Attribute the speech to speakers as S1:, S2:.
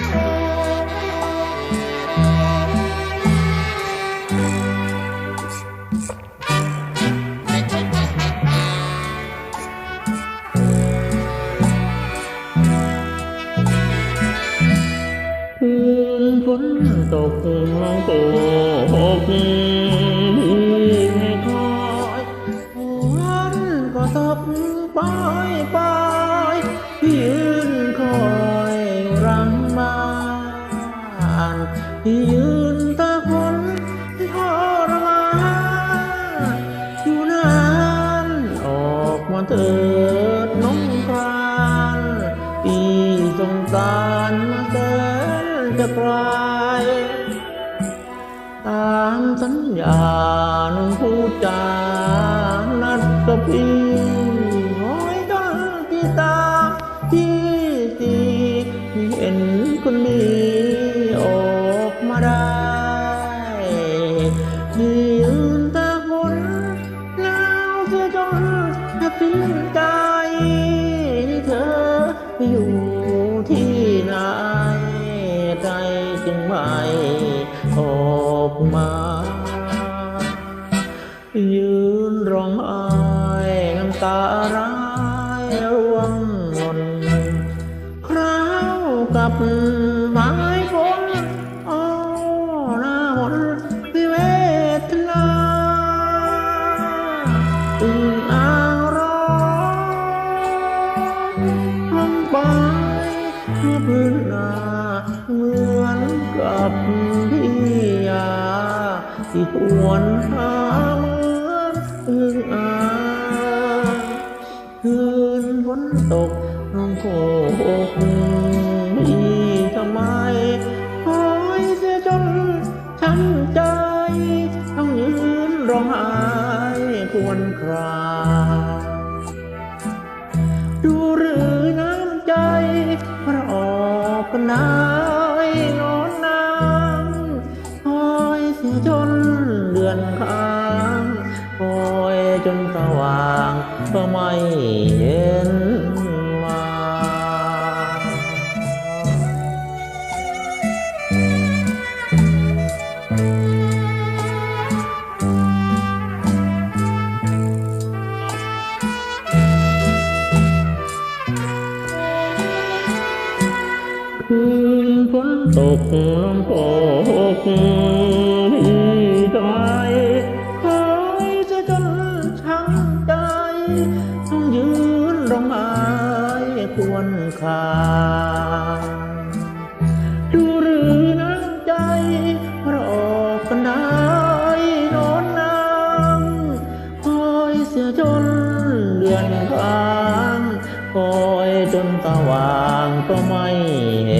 S1: คืนฝนตกลงตกให้คอยฝนก็ตกปล่อยปล่อย ยืนตาคนทรมานอยู่นานออกมาเถิดน้องครานปีสงสารมาแสนจะกลายตามสัญญาน้องพูดจานัดกับพี่ จึงไม่ออกมา ยืนร้องไห้น้ำตาร้ายร่วงหล่นคราวกับ หวนหาเหมือนอึ่งอ่างคืนฝนตกลงโคกพี่ทำไมคอยเสียจนช้ำใจ ต้องยืนร้องไห้ควรครา จนสว่างก็ไม่เห็นมาคืนฝนตกลงโก ยืนร้องไห้ควรคางดูหรือน้ำใจเราออกกันได้นอนนางคอยเสียจนเดือนค้างคอยจนตะว่างก็ไม่เ